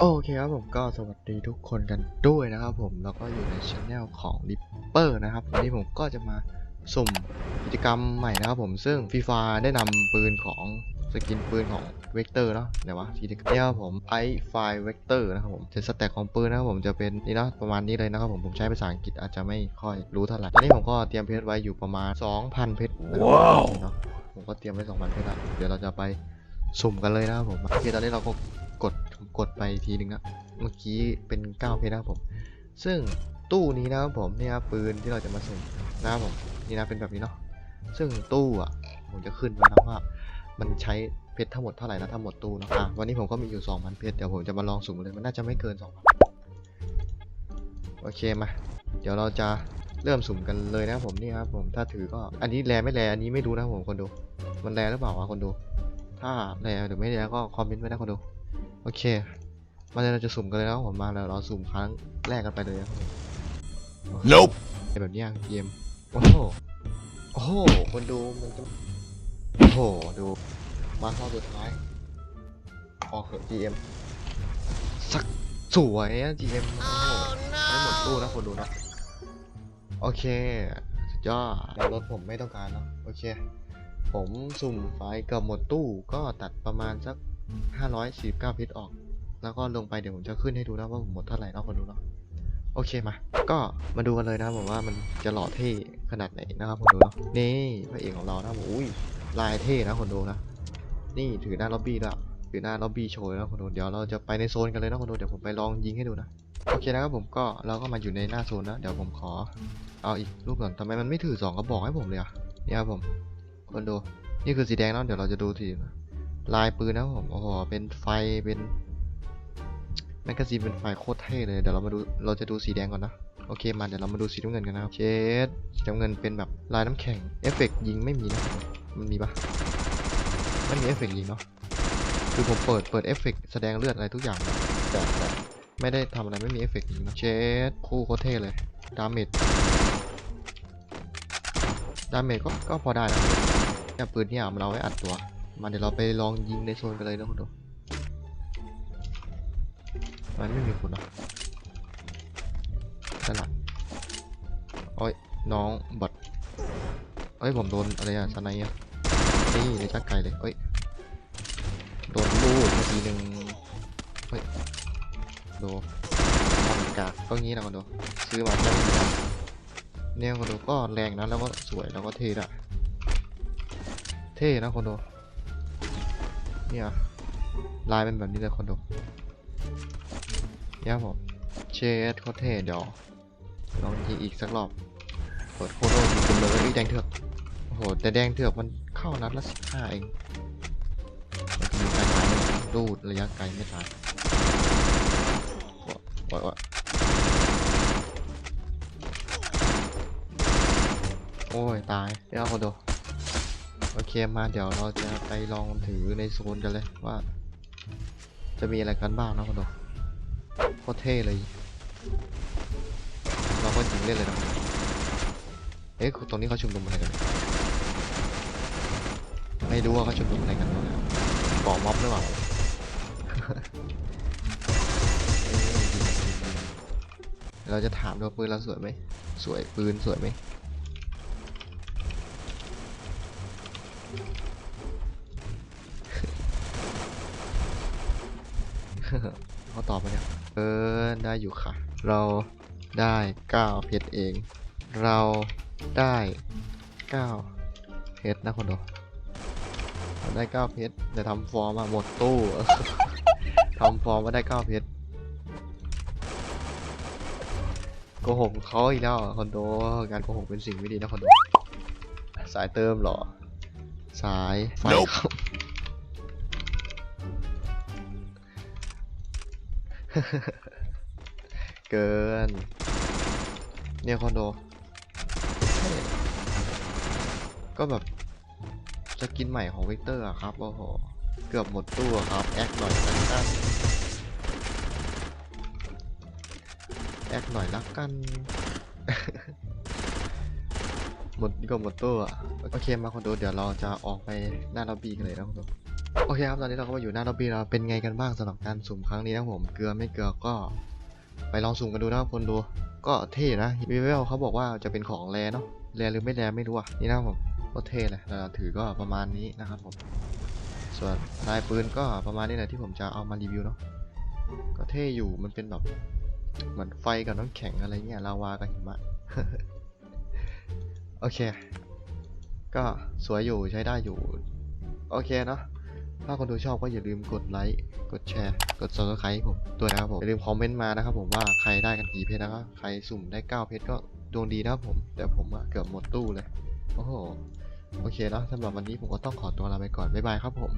โอเคครับผมก็สวัสดีทุกคนกันด้วยนะครับผมแล้วก็อยู่ในช anel ของ Ripper นะครับวันนี้ผมก็จะมาสุ่มกิจกรรมใหม่นะครับผมซึ่งฟีฟาได้นำปืนของสกินปืนของเวกเตอร์เนาะไหนวะกิจกรรมเนี่ยครับผมไอไฟเวกเตอร์นะครับผมจะสแต็กของปืนนะครับผมจะเป็นนี่เนาะประมาณนี้เลยนะครับผมผมใช้ภาษาอังกฤษอาจจะไม่ค่อยรู้เท่าไหร่ตอนนี้ผมก็เตรียมเพชรไว้อยู่ประมาณ 2,000 เพชรนะครับว้าวเนาะผมก็เตรียมไว้ 2,000 เพชรละเดี๋ยวเราจะไปสุ่มกันเลยนะครับผมโอเคตอนนี้เราก็ กดกดไปทีนึงอะเมื่อกี้เป็น9เพชรนะครับผม ซึ่งตู้นี้นะครับผมเนี่ยครับปืนที่เราจะมาสุ่มนะครับผมนี่นะเป็นแบบนี้เนาะซึ่งตู้อะผมจะขึ้นไว้นะว่า มันใช้เพชรทั้งหมดเท่าไหร่นะทั้งหมดตู้นาะอะวันนี้ผมก็มีอยู่2,000เพชรเดี๋ยวผมจะมาลองสุ่มเลยมันน่าจะไม่เกิน2,000โอเคมาเดี๋ยวเราจะเริ่มสุ่มกันเลยนะครับผมนี่ครับผมถ้าถือก็อันนี้แรไม่แรอันนี้ไม่รู้นะผมคนดู มันแรหรือเปล่าวะคนดู ถ้าแรหรือไม่แรก็คอมเมนต์ไว้นะคนดู โอเค มาเลยเราจะสุ่มกันเลยนะครับผมมาแล้วเราสุ่มครั้งแรกกันไปเลยนะครับผม Nope. เป็นแบบเนี้ยเกมโอ้โหโอ้โหคนดูมันจะโอ้โหดูมาเข้าสุดท้ายพอเหอะ GM สักสวยอะ GM โอ้โหไม่หมดตู้นะคนดูนะโอเคสุดยอดแล้วรถผมไม่ต้องการเนาะโอเค ผมสุ่มไฟล์เกับหมดตู้ก็ตัดประมาณสัก 549 เพชรออก แล้วก็ลงไปเดี๋ยวผมจะขึ้นให้ดูนะว่าผมหมดเท่าไหร่นะคนดูเนาะโอเคมา ก็มาดูกันเลยนะผมว่ามันจะหล่อเท่ขนาดไหนนะครับคนดูเนาะนี่พระเอกของเรานะผมอุ้ยลายเท่นะคนดูนะ นี่ถือหน้าล็อบบี้แล้วถือหน้าล็อบบี้โชว์เลยนะคนดูเดี๋ยวเราจะไปในโซนกันเลยนะคนดูเดี๋ยวผมไปลองยิงให้ดูนะโอเคนะครับผมก็เราก็มาอยู่ในหน้าโซนนะเดี๋ยวผมขอเอาอีกรูปก่อนทำไมมันไม่ถือสองกระบอกให้ผมเลยอะเนี่ยครับผมคนดูนี่คือสีแดงเนาะเดี๋ยวเราจะดูสีนะ ลายปืนนะผมโอ้โหเป็นไฟเป็นแมกกาซีนเป็นไฟโคตรเท่เลยเดี๋ยวเรามาดูเราจะดูสีแดงก่อนนะโอเคมาเดี๋ยวเรามาดูสีน้ำเงินกันนะครับเชดสีน้ำเงินเป็นแบบลายน้ำแข็งเอฟเฟกต์ยิงไม่มีนะมันมีปะไม่มีเอฟเฟกต์ยิงเนาะคือผมเปิดเปิดเอฟเฟกต์แสดงเลือดอะไรทุกอย่างแต่แต่ไม่ได้ทำอะไรไม่มีเอฟเฟกต์ยิงนะเชดคู่โคตรเท่เลยดาเมจดาเมจก็ก็พอได้นะเนี่ปืนเนี่ยมันเอาไว้อัดตัว มาเดี๋ยวเราไปลองยิงในโซนกันเลยนะคุณดูมันไม่มีคนหรอกนั่นแหละโอ้ยน้องบอดเอ้ยผมโดนอะไรอะสไนอะนี่ในชักไก่เลยเอ้ยโดนลูดเมื่อทีหนึ่งเฮ้ยโดนทำกากก็งี้นะคุณดูซื้อมาแค่ไม่กี่วันเนี่ยคุณดูก็แรงนะแล้วก็สวยแล้วก็เท่ด้วยเท่นะคุณดู เนี่ยลายเป็นแบบนี้เลยคนดูเนี่ยครับผมเชดโคเทเดี๋ยวลองยิงอีกสักรอบเปิดโคโดยิงกันเลยอุ๊ยแดงเถือกโอ้โหแต่แดงเถือกมันเข้านัดละสิบห้าเองมันยิงไกลๆดูดระยะไกลไม่ตายโอ้ยโอ้ยโอ้ยโอ้ยตายเดี๋ยวคนดู โอเคมาเดี๋ยวเราจะไปลองถือในโซนกันเลยว่า จะมีอะไรกันบ้างนะคุณดูโคตรเท่เลย เราก็ยิงเล่นเลยนะเอ๊ะตรงนี้เขาชุมนุมอะไรกัน ไม่รู้ว่าเขาชุมนุมอะไรกันก่อม็อบหรือเปล่าเราจะถามดูปืนเราสวยไหม สวยปืนสวยไหม เขาตอบมาเนี่ย เออ ได้อยู่ค่ะ เราได้9เพชรเอง เราได้9เพชรนะคนดูเราได้9เพชรแต่ทำฟอร์มมาหมดตู้ทำฟอร์มมาได้9เพชรโกหกเขาอีกแล้วอะคอนโดการโกหกเป็นสิ่งไม่ดีนะคอนโดสายเติมหรอ สายไฟ Nope ครับ เกิน เนี่ยคอนโด ก็แบบสกินใหม่ของวิกเตอร์อะครับ โอ้โห เกือบหมดตู้ครับ แอคหน่อยละกันแอคหน่อยละกัน หมดก็หมดตู้อะโอเคมาคอนโด เดี๋ยวเราจะออกไปหน้าล็อบบี้กันเลยนะคอนโด โอเคครับตอนนี้เราก็มาอยู่หน้าล็อบบี้แล้วเป็นไงกันบ้างสำหรับการสุ่มครั้งนี้นะผมเกลือไม่เกลือก็ ไปลองสุ่มกันดูนะครับคนดูก็เท่นะวีเวลเขาบอกว่าจะเป็นของแรเนาะแรหรือไม่แรไม่รู้อะนี่นะผมก็เท่เลยแต่ถือก็ประมาณนี้นะครับผมส่วนลายปืนก็ประมาณนี้แหละที่ผมจะเอามารีวิวเนาะก็เท่อยู่มันเป็นแบบเหมือนไฟกับน้ำแข็งอะไรเงี้ยลาวากับหิมะโอเค ก็สวยอยู่ใช้ได้อยู่ โอเคเนาะ ถ้าคนดูชอบก็อย่าลืมกดไลค์ กดแชร์ กด subscribe ให้ผมด้วยนะครับผม อย่าลืมคอมเมนต์มานะครับผมว่าใครได้กันกี่เพชรนะครับ ใครสุ่มได้ 9 เพชรก็ดวงดีนะครับผม แต่ผมอะเกือบหมดตู้เลย โอ้โห โอเคแล้วสำหรับวันนี้ผมก็ต้องขอตัวลาไปก่อน บ๊ายบายครับผม